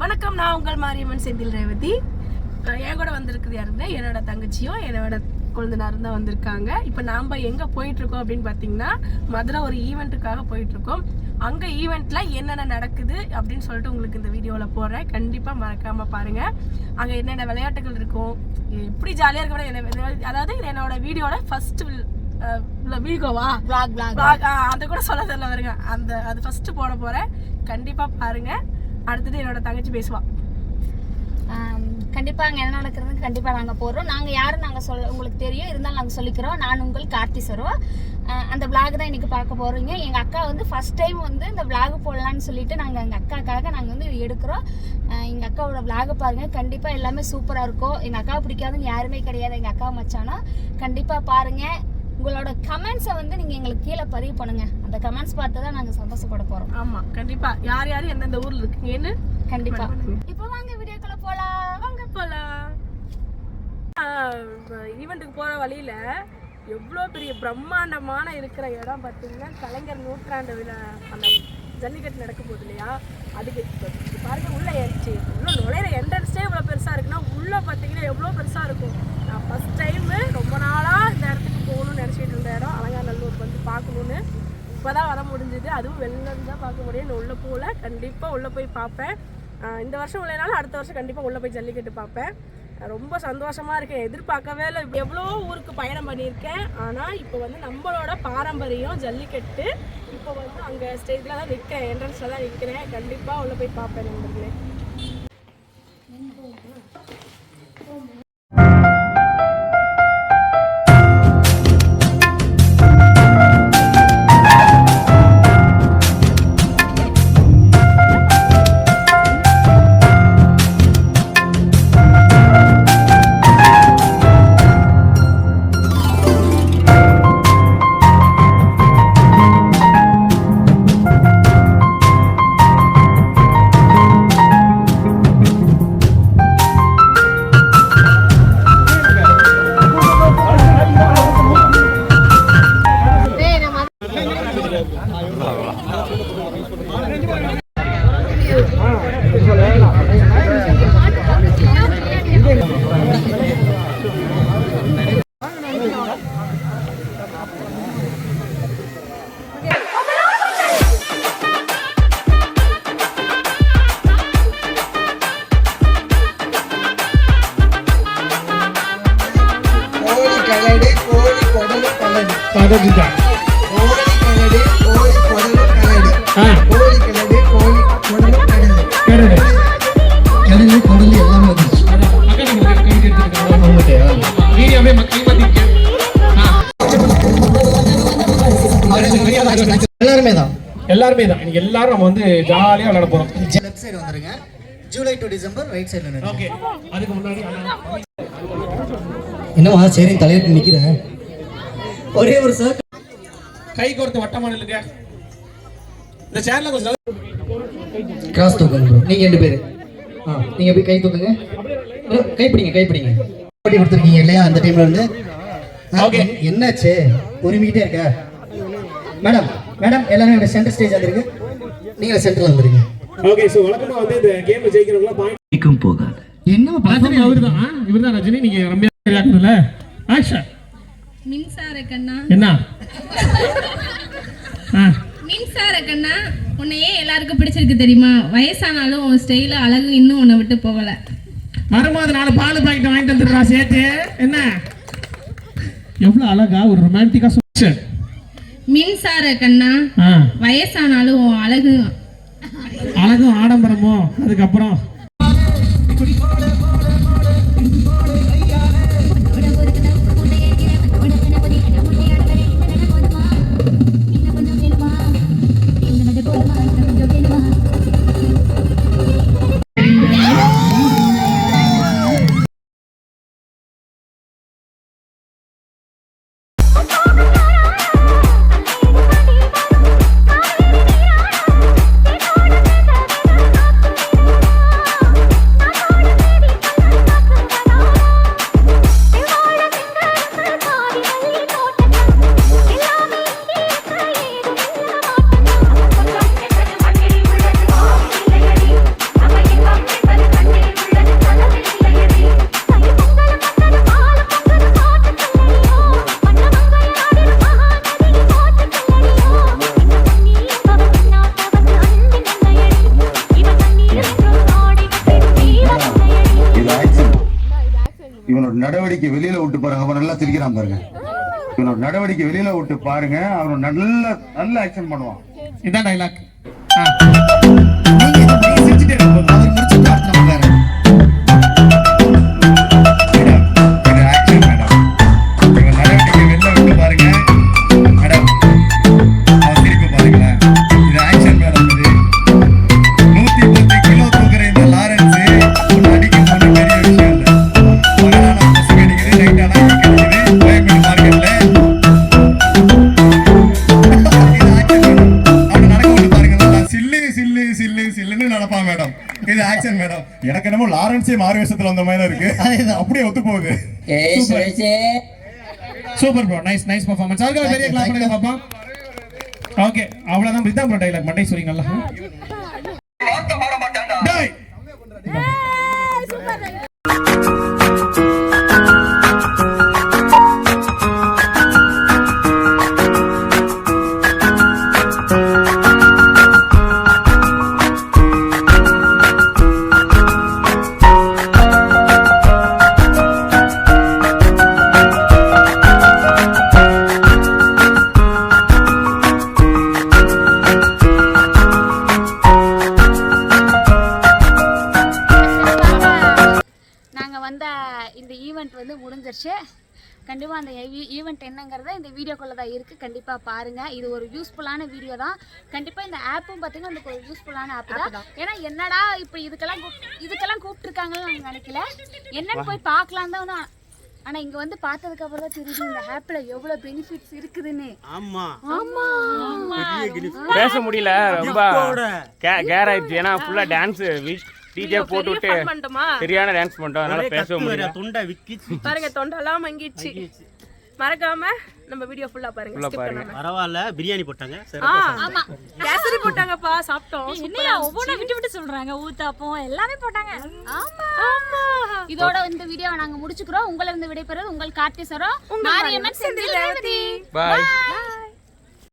வணக்கம் நான் உங்கள் மாரியம்மன் செந்தில் ரேவதி. என் கூட வந்திருக்குது யாருன்னா என்னோட தங்கச்சியும் என்னோட குழந்தைனாரும் தான் வந்திருக்காங்க. இப்போ நாம் எங்கே போயிட்டுருக்கோம் அப்படின்னு பார்த்தீங்கன்னா மதுரை ஒரு ஈவெண்ட்டுக்காக போயிட்டுருக்கோம். அங்கே ஈவெண்ட்டில் என்னென்ன நடக்குது அப்படின்னு சொல்லிட்டு உங்களுக்கு இந்த வீடியோவில் போடுறேன். கண்டிப்பாக மறக்காமல் பாருங்கள் அங்கே என்னென்ன விளையாட்டுகள் இருக்கும் எப்படி ஜாலியாக இருக்க என்ன அதாவது என்னோட வீடியோட ஃபஸ்ட்டு vlog vlog, ஆ, அது கூட சொல்ல தெரியல வருங்க அந்த அது ஃபர்ஸ்ட் போட போறேன். கண்டிப்பா பாருங்க. அடுத்தது என்னோட தங்கச்சி பேசுவா. கண்டிப்பாக கண்டிப்பா அங்க என்ன நடக்குதுன்னு கண்டிப்பா நாங்க போறோம் நாங்க யாரும் நாங்க சொல்ல உங்களுக்கு தெரியும். இருந்தாலும் நாங்க சொல்லிக்கிறோம். நான் உங்கள் கார்த்தி சரோ. அந்த vlog தான் இன்றைக்கி பார்க்க போகிறீங்க எங்கள் அக்கா வந்து ஃபர்ஸ்ட் டைம் வந்து இந்த vlog போடலான்னு சொல்லிட்டு நாங்கள் எங்கள் அக்காக்காக நாங்கள் வந்து இது எடுக்கிறோம். எங்கள் அக்காவோட vlog பாருங்கள் கண்டிப்பாக எல்லாமே சூப்பராக இருக்கும். எங்கள் அக்கா பிடிக்காதுன்னு யாருமே கிடையாது. எங்கள் அக்கா மச்சானா. கண்டிப்பாக பாருங்கள் உங்களோட கமெண்ட்ஸை வந்து நீங்கள் எங்களுக்கு கீழே பதிவு பண்ணுங்கள் அந்த கமெண்ட்ஸ் பார்த்து தான் நாங்க சந்தோஷப்பட போறோம். ஆமா கண்டிப்பா. யார் யார் எந்தெந்த ஊர்ல இருக்கீங்கன்னு கண்டிப்பா. comment பண்ணுங்க. இப்போ வாங்க வீடியோக்குள்ள போலாம். வாங்க போலாம். ஈவெண்ட்டுக்கு போற வழியில எவ்வளோ பெரிய பிரம்மாண்டமான இருக்கிற இடம் பார்த்தீங்கன்னா கலைஞர் நூற்றாண்டு விழா அந்த ஜல்லிக்கட்டு நடக்க போகுது இல்லையா? அதுக்கு பாருங்க உள்ள ஏறிச்சு. உள்ள நுழையிற என்ட்ரன்ஸே இவ்வளோ பெருசா இருக்குன்னா உள்ள பார்த்தீங்கன்னா எவ்வளோ பெருசா இருக்கும். நான் ஃபர்ஸ்ட் டைமு ரொம்ப நாளா இந்த இடத்துக்கு போகணும்னு நினச்சிட்டு இருந்த இடம். அலங்காநல்லூர் வந்து பார்க்கணுன்னு இப்போதான் வர முடிஞ்சுது. அதுவும் வெளில இருந்து தான் பார்க்க முடியும். நான் உள்ளே போகல. கண்டிப்பாக உள்ளே போய் பார்ப்பேன். இந்த வருஷம் இல்லைனாலும் அடுத்த வருஷம் கண்டிப்பாக உள்ளே போய் ஜல்லிக்கட்டு பார்ப்பேன். ரொம்ப சந்தோஷமாக இருக்கேன். எதிர்பார்க்கவே இல்லை. எவ்வளோ ஊருக்கு பயணம் பண்ணியிருக்கேன். ஆனால் இப்போ வந்து நம்மளோட பாரம்பரியம் ஜல்லிக்கட்டு. இப்போ வந்து அங்கே ஸ்டேஜில் தான் நிற்கிறேன் என்ட்ரன்ஸில் தான் நிற்கிறேன் கண்டிப்பாக உள்ளே போய் பார்ப்பேன் நண்பர்களே. கோழி குடலு குடலு எல்லாமே வீடியோவே எல்லாருமே தான் எல்லாருமே தான் இன்னைக்கு எல்லாரும் நம்ம வந்து ஜாலியா விளையாட போறோம். லெஃப்ட் சைடு வந்துருங்க. ஜூலை டு டிசம்பர் ரைட் சைடுல ஓகே அதுக்கு முன்னாடி என்னவா சரி தலையிட்டு நிக்கிறேன். ஒரே ஒரு சார் கை கோர்த்து வட்டமான இல்லைங்க இந்த சேர்ல கொஞ்சம் கிராஸ் தூக்குங்க ப்ரோ நீங்க ரெண்டு பேரு. ஆ நீங்க போய் கை தூக்குங்க. bro, கை பிடிங்க கை பிடிங்க. போட்டி கொடுத்துருக்கீங்க இல்லையா அந்த டைம்ல Okay. என்- என்னாச்சு? உரிமிக்கிட்டே இருக்க? மேடம் மேடம் எல்லாரும் சென்டர் ஸ்டேஜ் வந்துருக்கு நீங்க சென்டர்ல வந்துருங்க. ஓகே சோ வழக்கமா வந்து இந்த கேம்ல ஜெயிக்கிறவங்க பாயிண்ட் போகாது. என்ன ரஜினி அவர்தான். இவர்தான் ரஜினி. நீங்க ரம்யா ஆக்ஷன் மின்சார கண்ணா. என்ன? மின்சார கண்ணா உன்னை ஏன் எல்லாருக்கும் பிடிச்சிருக்கு தெரியுமா? வயசானாலும் உன் ஸ்டைல அழகு இன்னும் உன்னை விட்டு போகல. வரும்போது நாலு பால் பாக்கெட் வாங்கிட்டு வந்துடுறா சேர்த்து என்ன? எவ்வளவு அழகா ஒரு ரொமான்டிக்கா சொல்லுச்சு மின்சார கண்ணா வயசானாலும் உன் அழகு. அழகும் ஆடம்பரமோ அதுக்கப்புறம்? நடவடிக்கை வெளியில விட்டு பாருங்க. அவன் நல்லா சிரிக்கிறான் பாருங்க. இவனோட நடவடிக்கை வெளியில விட்டு பாருங்க. அவன் நல்ல நல்ல ஆக்ஷன் பண்ணுவான். இதான் டைலாக் சிரிச்சுட்டே இருங்க. நடப்பான் மேடம். இது ஆக்ஷன் மேடம். எனக்கு என்னமோ லாரன்ஸே மாறு வேஷத்துல வந்த மாதிரி இருக்கு. அப்படியே ஒத்து போகுது super bro nice nice performance அதுக்காக பெரிய கிளாப் பண்ணுங்க பாப்பா. ஓகே அவ்வளவுதான். இதான் ப்ரோ டைலாக் மண்டை சொல்றீங்கல்ல முடிஞ்சிருச்சு கண்டிப்பாக அந்த ஈவெண்ட் என்னங்கிறத இந்த வீடியோக்குள்ளே தான் இருக்குது கண்டிப்பாக பாருங்கள் இது ஒரு யூஸ்ஃபுல்லான வீடியோ தான். கண்டிப்பாக இந்த ஆப்பும் பார்த்தீங்கன்னா இந்த ஒரு யூஸ்ஃபுல்லான ஆப் தான். ஏன்னா என்னடா இப்போ இதுக்கெல்லாம் இதுக்கெல்லாம் கூப்பிட்டுருக்காங்கன்னு நான் நினைக்கல. என்னன்னு போய் பார்க்கலாம் தான் ஆனால் இங்கே வந்து பார்த்ததுக்கு அப்புறம் தான் தெரியுது இந்த ஆப்பில் எவ்வளோ பெனிஃபிட்ஸ் இருக்குதுன்னு. ஆமா. ஆமாம் பேச முடியல. ரொம்ப கேர் ஆயிடுச்சு. ஏன்னா ஃபுல்லா டான்ஸ் டிஜே போட்டு விட்டு சரியான டான்ஸ் பண்ணிட்டோம் அதனால பேச முடியல. தொண்டை விக்கி பாருங்க தொண்டெல்லாம் மங்கிடுச்சு. மறக்காம நம்ம வீடியோ ஃபுல்லா பாருங்க. Skip பாருங்க. பரவாயில்ல பிரியாணி போட்டாங்க. சரி. ஆ கேசரி போட்டாங்கப்பா சாப்பிட்டோம். என்னடா ஒவ்வொன்றும் விட்டு விட்டு சொல்றாங்க? ஊத்தாப்பம் எல்லாமே போட்டாங்க. ஆமா. இதோட இந்த வீடியோவை நாங்க முடிச்சுக்கிறோம். உங்களை இருந்து விடைபெறுவது உங்கள் கார்த்தி சரோ. மாரியம்மன் செந்தில் ரேவதி. Bye.